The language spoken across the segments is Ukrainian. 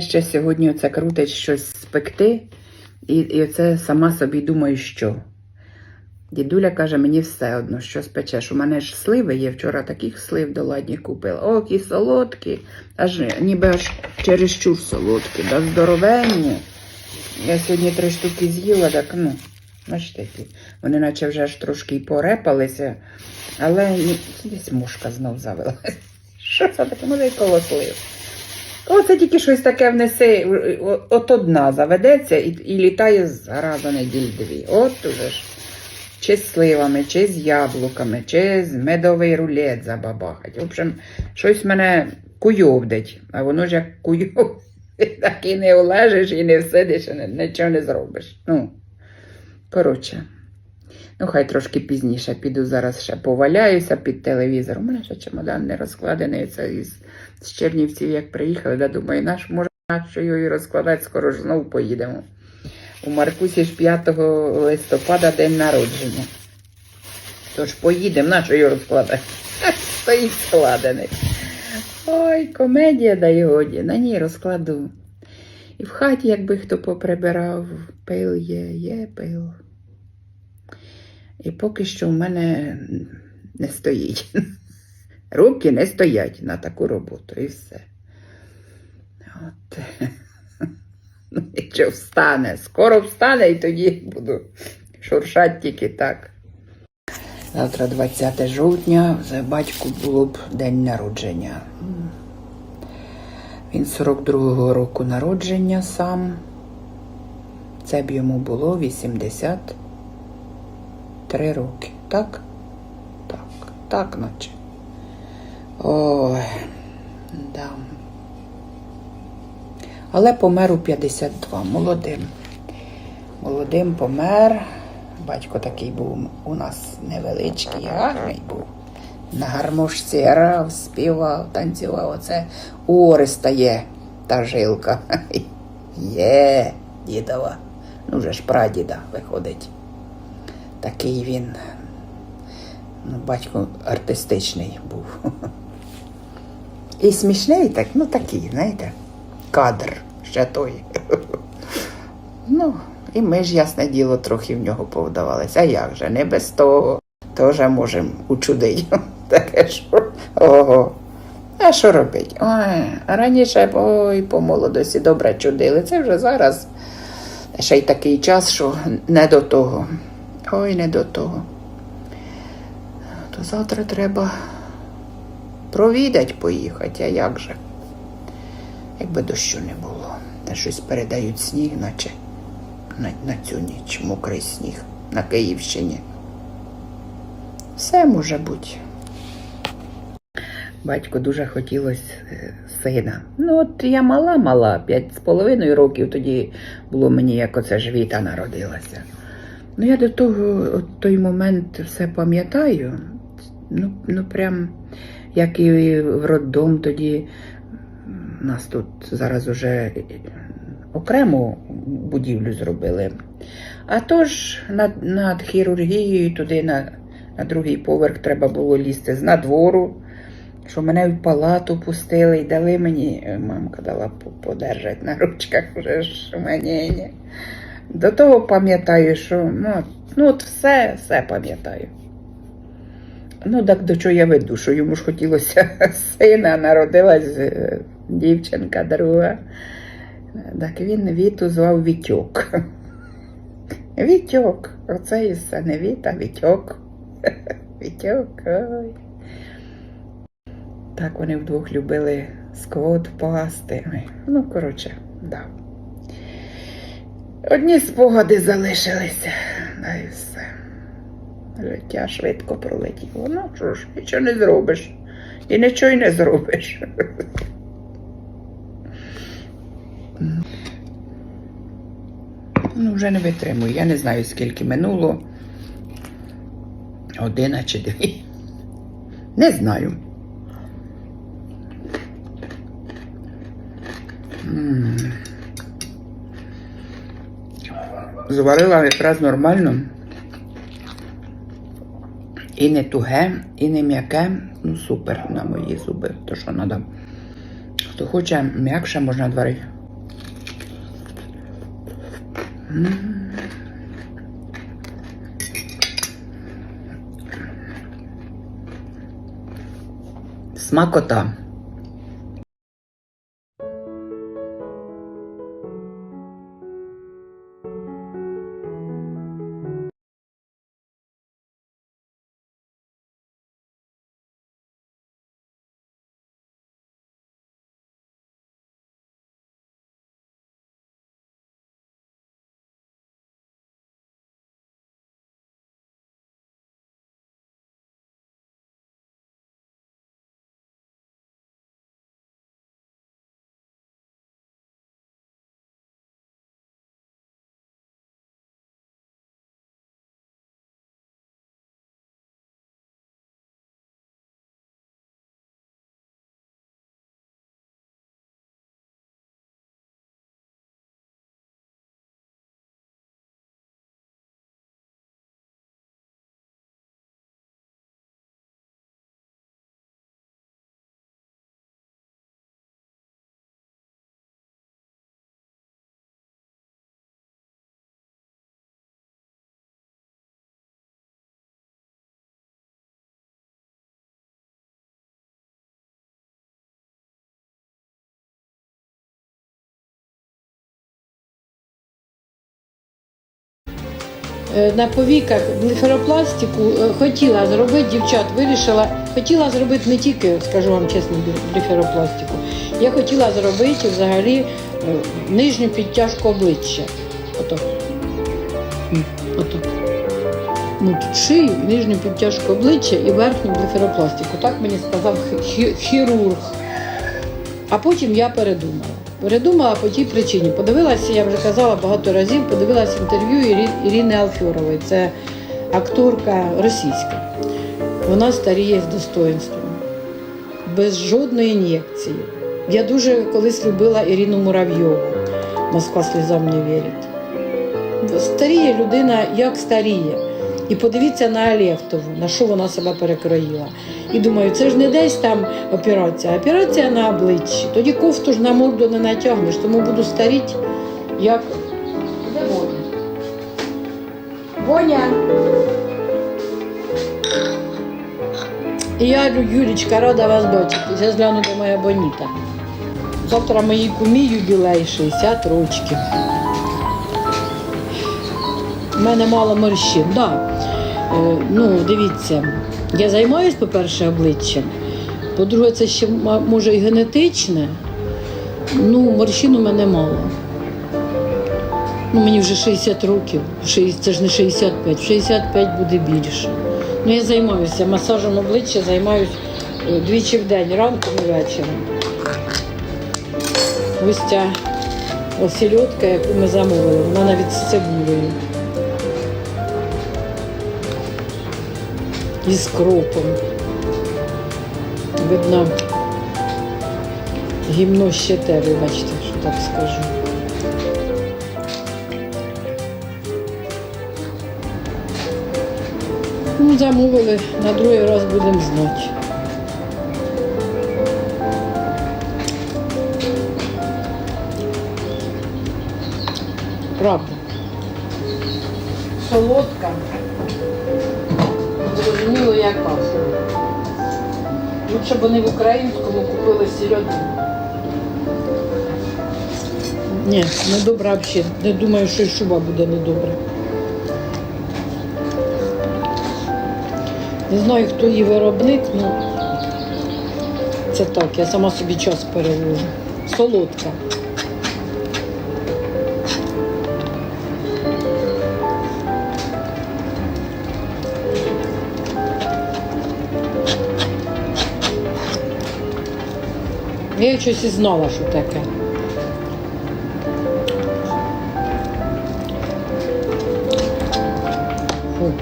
Ще сьогодні оце крутить щось спекти, і, і оце сама собі думаю, що. Дідуля каже, мені все одно, що спечеш. У мене ж сливи є, вчора таких слив доладні купила. О, які солодкі, аж ніби аж чересчур солодкі, да здоровенні. Я сьогодні три штуки з'їла, так ну, бачите. Вони наче вже аж трошки порепалися, але десь мушка знов завелась. Що це таке? Може, й колослив. Оце тільки щось таке внеси, от одна заведеться і, і літає зараза неділь дві. От уже ж. Чи з сливами, чи з яблуками, чи з медовий рулет забабахать. В общем, щось мене куйовдить, а воно ж як куйов. Так і не улежиш, і не всидиш, і нічого не зробиш. Ну, коротше. Ну, хай трошки пізніше піду зараз ще поваляюся під телевізор. У мене ще чемодан не розкладений. Це із з Чернівців, як приїхали, да думаю, наш може що його і розкладати, скоро ж знову поїдемо. У Маркусі ж 5 листопада день народження. Тож поїдемо, на що його розкладати? Стоїть складений. Ой, комедія да й годі, на ній розкладу. І в хаті, якби хто поприбирав, пил є, є пил. І поки що в мене не стоїть. Руки не стоять на таку роботу і все. От. Ну, Нічого встане. Скоро встане і тоді буду шуршати тільки так. Завтра 20 жовтня, за батьку було б день народження. Він 42-го року народження сам. Це б йому було 83 роки. Так? Так, так, наче. Ой, да. Але помер у 52, молодим. Молодим помер. Батько такий був у нас невеличкий, гарний був. На гармошці грав, співав, танцював. Оце у Ореста є та жилка. Є, дідова. Ну вже ж прадіда виходить. Такий він. Ну, батько артистичний був. І смішний так, ну такий, знаєте, кадр ще той. Ну, і ми ж, ясне діло, трохи в нього повдавалися. А як же, не без того теж можемо учудити. Таке що. Ого. А що робить? Ой, раніше, ой, по молодості добре чудили. Це вже зараз ще й такий час, що не до того. Ой, не до того. То завтра треба провідать поїхати, а як же? Якби дощу не було. Та щось передають сніг, наче на, на цю ніч мокрий сніг на Київщині. Все може бути. Батько дуже хотілося е, сина. Ну, от я мала-мала, п'ять з половиною років тоді було мені, як оце ж Віта народилася. Ну, я до того, от той момент все пам'ятаю. Ну, ну прям як і в роддом тоді. Нас тут зараз уже окрему будівлю зробили. А тож над, над хірургією туди на, на другий поверх треба було лізти з надвору, що мене в палату пустили і дали мені, мамка дала по- подержать на ручках вже ж мені. До того пам'ятаю, що ну, ну от все, все пам'ятаю. Ну, так до чого я веду, що йому ж хотілося сина, народилась е, дівчинка друга. Так він Віту звав Вітьок. Вітьок. Оце і все не Віта, Вітьок. Вітьок. Ой. Так вони вдвох любили сквот пасти. Ну, коротше, да. Одні спогади залишилися, да і все. Життя швидко пролетіло. Ну що ж, нічого не зробиш. І нічого й не зробиш. Ну, вже не витримую. Я не знаю, скільки минуло. Одина чи дві. Не знаю. М. зварила якраз нормально. І не туге, і не м'яке. Ну, супер на мої зуби, то що треба. Хто хоче м'якше можна дварити. Смакота. На повіках блефаропластику е, хотіла зробити, дівчат вирішила, хотіла зробити не тільки, скажу вам чесно, блефаропластику. Я хотіла зробити взагалі е, нижню підтяжку обличчя. Ото. Ото. Ну, тут шию, нижню підтяжку обличчя і верхню блефаропластику. Так мені сказав хірург. А потім я передумала. Передумала по тій причині. Подивилася, я вже казала багато разів, подивилася інтерв'ю Ірини Алфьорової. Це акторка російська. Вона старіє з достоинством, без жодної ін'єкції. Я дуже колись любила Ірину Муравйову. Москва слізам не вірить. Старіє людина, як старіє. І подивіться на Алєвтову, на що вона себе перекроїла. І думаю, це ж не десь там операція, операція на обличчі. Тоді кофту ж на морду не натягнеш, тому буду старіти, як. Де? Боня! І я, Юлічка, рада вас бачити. Зараз гляну, де моя Боніта. Завтра моїй кумі юбілей 60 років. У мене мало морщин. Да. Е, ну, дивіться, я займаюсь, по-перше, обличчям. По-друге, це ще може і генетичне. Ну, морщин у мене мало. Ну, мені вже 60 років, це ж не 65, 65 буде більше. Ну, я займаюся масажем обличчя, займаюся е, двічі в день, ранком і вечором. Ось ця осільотка, яку ми замовили, вона навіть з цибулею. І з кропом. Видно, гімно ще те, вибачте, що так скажу. Ну, замовили, на другий раз будемо знати. Правда. Вони в українському купили середину. Ні, недобра взагалі. Не думаю, що і шуба буде недобра. Не знаю, хто її виробник, ну це так, я сама собі час перевожу. Солодка. Я щось і знала, що таке. Фу.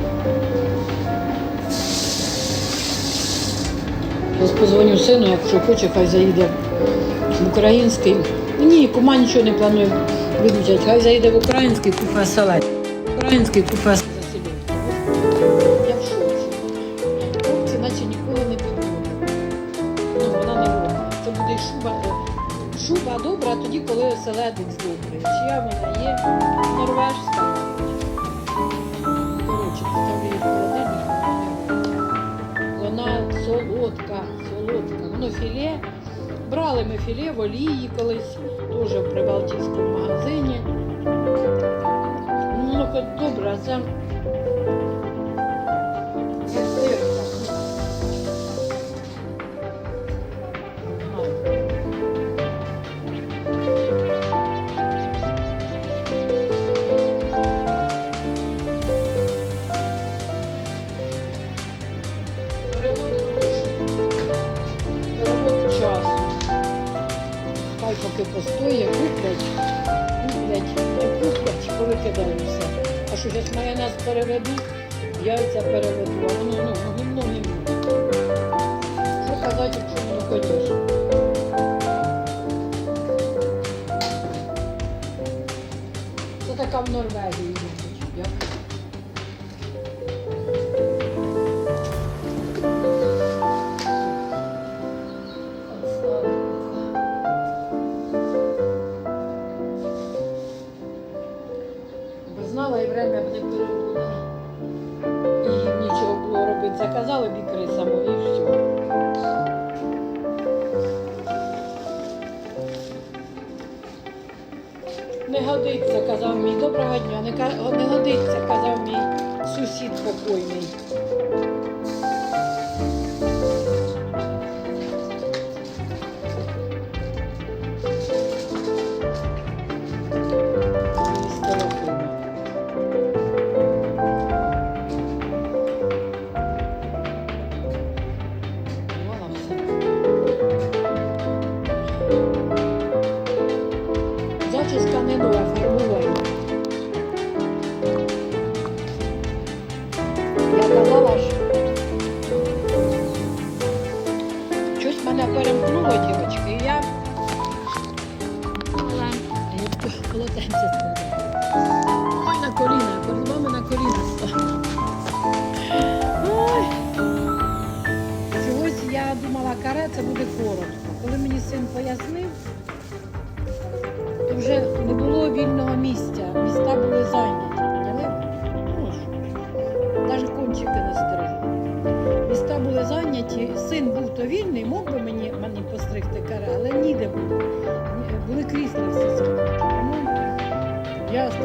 Позвоню сину, якщо хоче, хай заїде в український. Ні, кума нічого не планує виключати. Хай заїде в український купе салат. Український купе салат. подивились теж в Прибалтійському магазині. Ну, хоч добре, трохи постоє, куплять, куплять, куплять, коли кидаюся. А що зараз майонез переведу, яйця переведу, а воно ну, гімно не буде. Що казати, що ну, хочеш. Це така в Норвегії.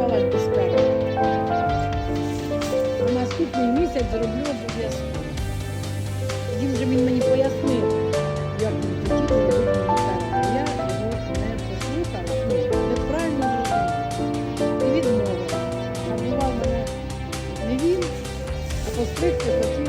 вас безпеку. А наступний місяць зроблю обов'язково. Тоді вже він мені пояснив, як він тоді я його неправильно. І відмовила. Хотів.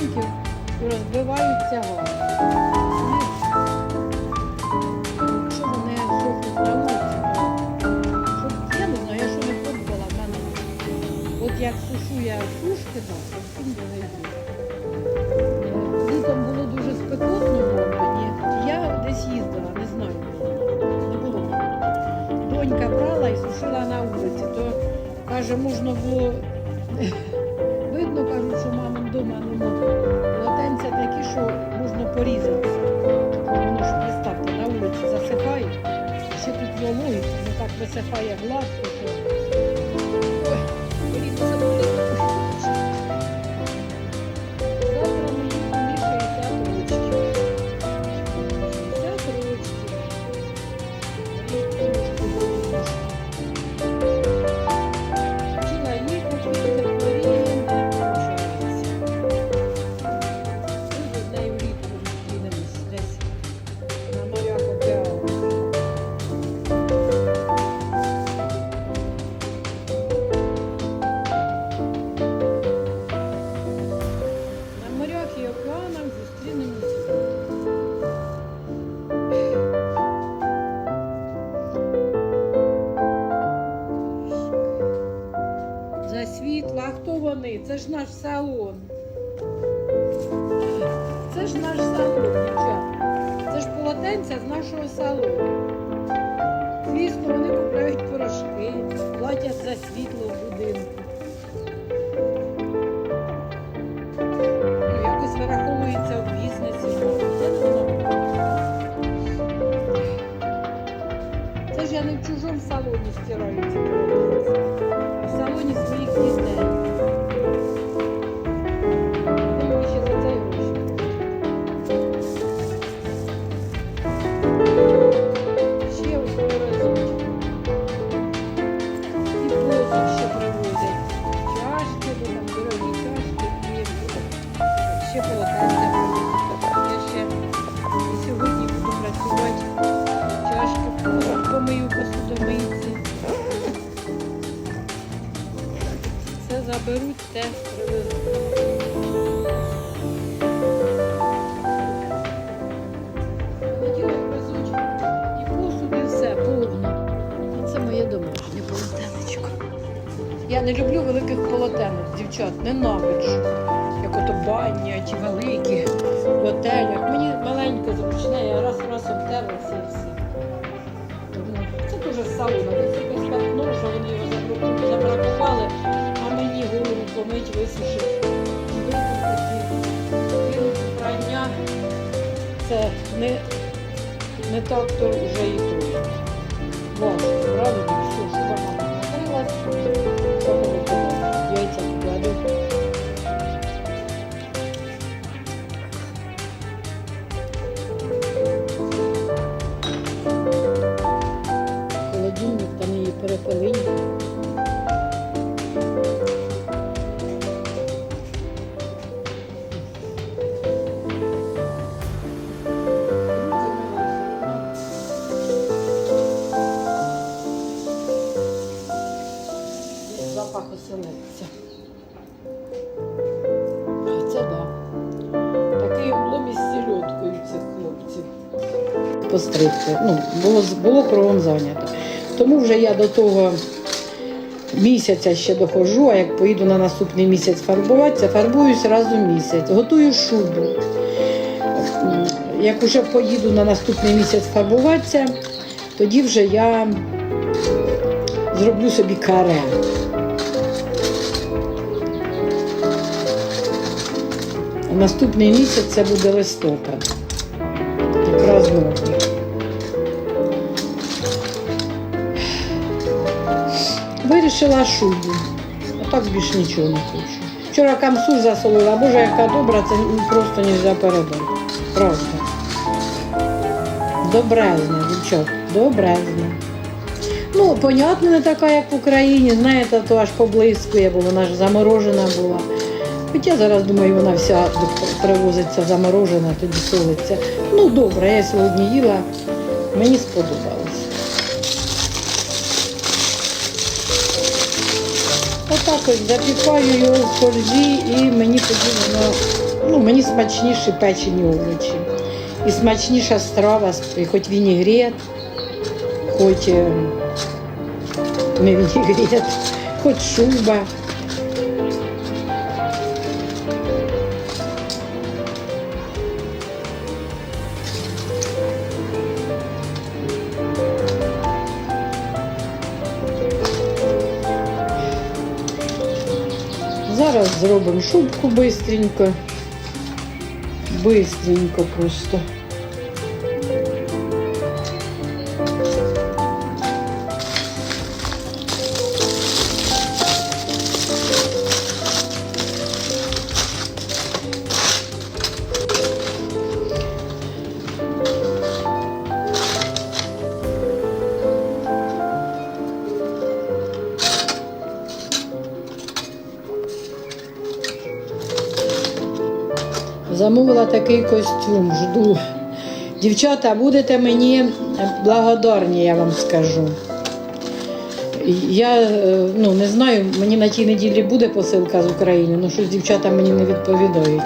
студентів розбиваються газ. Як сушу я сушки, так, всім довезу. Е, літом було дуже спекотно в Лондоні. Я десь їздила, не знаю. Не було. Донька брала і сушила на вулиці, то каже, можна було порізатися. Воно ж не на вулиці засихає, ще тут вологість, воно так висихає гладко. Я не люблю великих полотенець, дівчат, ненавиджу. Як ото баня, ті великі готелях. Мені маленьке зручне, я раз раз обтерлася і все. Це дуже салону. Десь якесь пятно, що вони його забраку- забракували, а мені голову помить. Викупити, кинути прання. Це не, не так, то вже і тут. Важко, правильно, Постригти. Ну, було, було кругом зайнято. Тому вже я до того місяця ще доходжу, а як поїду на наступний місяць фарбуватися, фарбуюсь раз у місяць, готую шубу. Як вже поїду на наступний місяць фарбуватися, тоді вже я зроблю собі каре. Наступний місяць це буде листопад. Якраз новий. Вирішила шубу. А так більш нічого не хочу. Вчора камсу засолила, боже, яка добра, це просто не можна передати. Правда. Добрезна, дівчат, добрезна. Ну, понятно, не така, як в Україні, знаєте, то аж поблискує, бо вона ж заморожена була. Хоча зараз, думаю, вона вся привозиться заморожена, тоді солиться. Ну, добре, я сьогодні їла, мені сподобалось. Отак ось запікаю його в фользі і мені тоді воно, ну, мені смачніші печені овочі. І смачніша страва, хоч вінігрет, хоч е, не вінігрет, хоч шуба. Зараз зробимо шубку бистренько. Бистренько просто. Замовила такий костюм, жду. Дівчата, будете мені благодарні, я вам скажу. Я е, ну, не знаю, мені на тій неділі буде посилка з України, але щось дівчата мені не відповідають.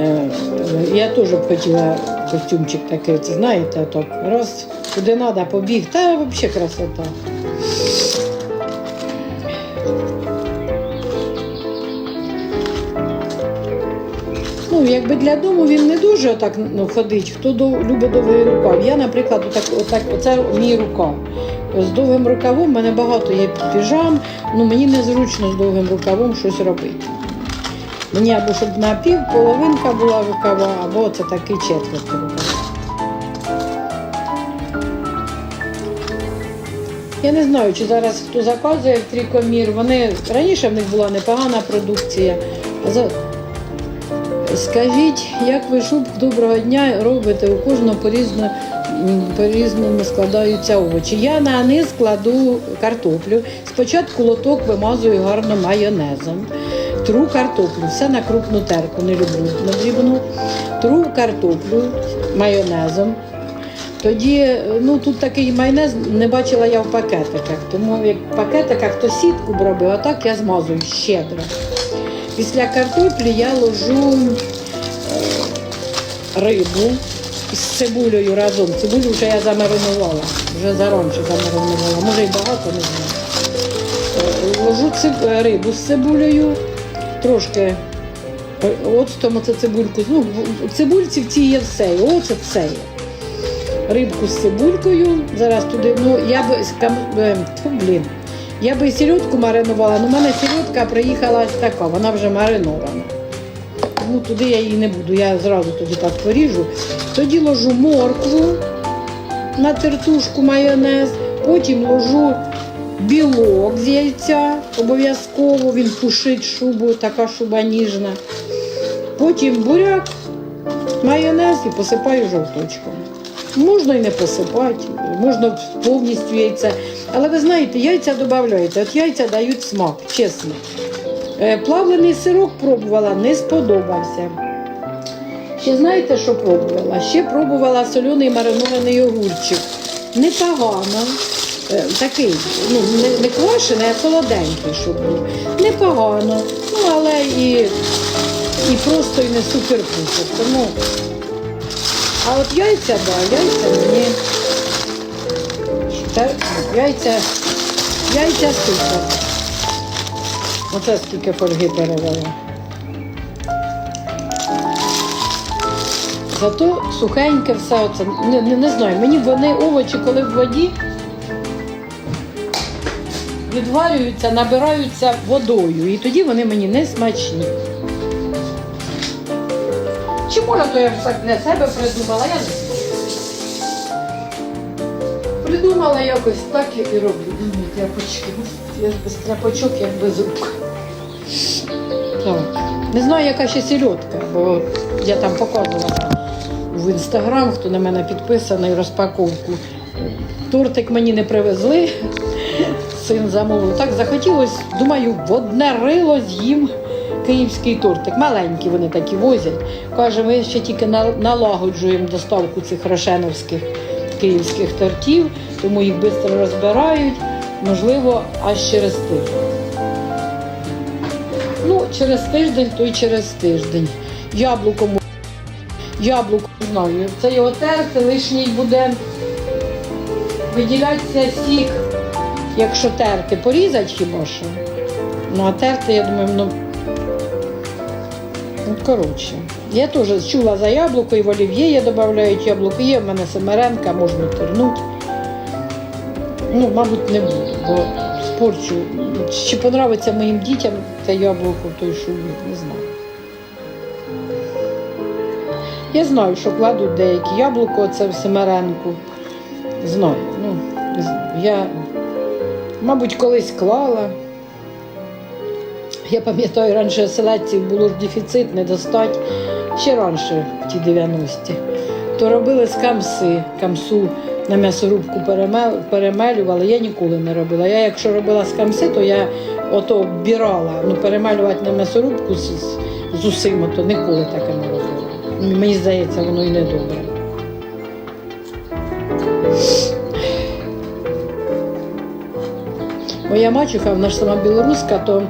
Е, Я теж б хотіла костюмчик такий, це знаєте, так, раз куди треба, побіг, та взагалі красота. Якби для дому він не дуже так ну, ходить, хто до, любить довгий рукав. Я, наприклад, отак, отак, оце мій рукав. З довгим рукавом в мене багато є піжам, ну мені незручно з довгим рукавом щось робити. Мені або щоб на пів половинка була рукава, або це такий четверть рукава. Я не знаю, чи зараз хто заказує в. Вони раніше в них була непогана продукція. Скажіть, як ви шуб доброго дня робите? У кожного по-різному, по-різному складаються овочі. Я на низ кладу картоплю. Спочатку лоток вимазую гарно майонезом. Тру картоплю, все на крупну терку, не люблю на дрібну. Тру картоплю майонезом. Тоді, ну тут такий майонез не бачила я в пакетиках. Тому як в пакетиках то сітку б робив, а так я змазую щедро. Після картоплі я ложу е, рибу з цибулею разом. Цибулю вже я замаринувала, вже заранше замаринувала. Може і багато, не знаю. Е, Ложу циб- е, рибу з цибулею, трошки оцтом це цибульку. Ну, в- цибульці в цій є все, і оцет все є. Рибку з цибулькою. Зараз туди, ну я тьфу, блін. Я би і сільотку маринувала, але в мене сільотка приїхала ось така, вона вже маринована. Тому туди я її не буду, я зразу тоді так поріжу. Тоді ложу моркву на тертушку майонез, потім ложу білок з яйця, обов'язково він пушить шубу, така шуба ніжна. Потім буряк, майонез і посипаю жовточком. Можна і не посипати, можна повністю яйця. Але ви знаєте, яйця додаєте. От яйця дають смак, чесно. Е, Плавлений сирок пробувала, не сподобався. Ще знаєте, що пробувала? Ще пробувала соляний маринований огурчик. Непогано. Е, Такий, ну, не, квашений, а солоденький, щоб був. Непогано. Ну, але і, і просто і не супер-пупер. Тому а от яйця, да, яйця мені. Яйця, яйця супер. Оце скільки фольги перевела. Зато сухеньке все оце. Не, не, не знаю, мені вони овочі, коли в воді відварюються, набираються водою. І тоді вони мені не смачні. Чи то я так для себе придумала, я. Придумала якось так і роблю. Ну, тряпочки. Я ж без тряпочок, як без рук. Так. Не знаю, яка ще сільотка, бо я там показувала в інстаграм, хто на мене підписаний, розпаковку. Тортик мені не привезли, син замовив. Так захотілося, думаю, в одне рило з'їм київський тортик. Маленькі вони такі возять. Каже, ми ще тільки на- налагоджуємо доставку цих рошеновських київських тортів, тому їх швидко розбирають, можливо, аж через тиждень. Ну, через тиждень, то й через тиждень. Яблуко Яблуко знаю. Це його терти, лишній буде виділятися сік, якщо терти. Порізати хіба що. Ну, а терти, я думаю, ну. Ну, коротше. Я теж чула за яблуко, і в олів'є додають яблуко. Є в мене семеренка, можна тернути. Ну, мабуть, не буду, бо спорчу. Чи подобається моїм дітям це яблуко в той шубі, не знаю. Я знаю, що кладуть деякі яблуко, це в семеренку. Знаю. Ну. Я, мабуть, колись клала. Я пам'ятаю, раніше селедців було ж дефіцит, не достать. Ще раніше, в ті 90-ті. То робили з камси, камсу на м'ясорубку перемел- перемелювали. Я ніколи не робила. Я якщо робила з камси, то я ото оббирала. Ну, перемелювати на м'ясорубку з, з, усім, то ніколи таке не робила. мені здається, воно і не добре. Моя мачуха, вона ж сама білоруська, то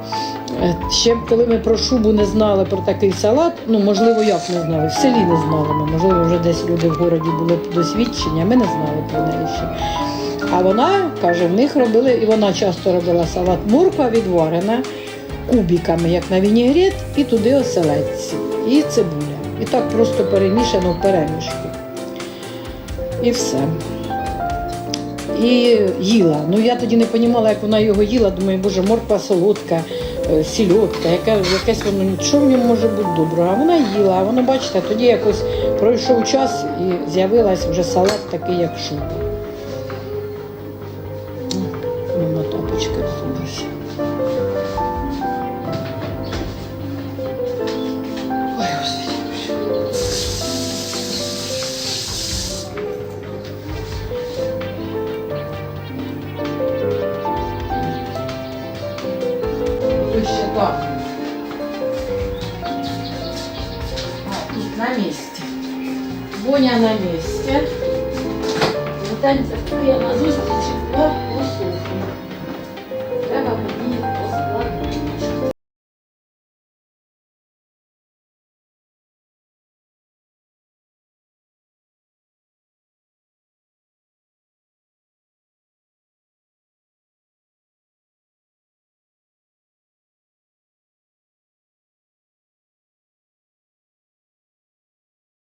ще коли ми про шубу не знали про такий салат, ну можливо, як не знали, в селі не знали ми, можливо, вже десь люди в городі були досвідчені, а ми не знали про неї ще. А вона каже, в них робили, і вона часто робила салат морква відварена кубиками, як на вінігрет, і туди оселедці, і цибуля. І так просто перемішано в перемішку. І все. І їла. Ну я тоді не розуміла, як вона його їла. Думаю, боже, морква солодка, е, сільотка, яка, якесь воно, що в ньому може бути доброго. А вона їла, а воно, бачите, тоді якось пройшов час і з'явилась вже салат такий, як шуба.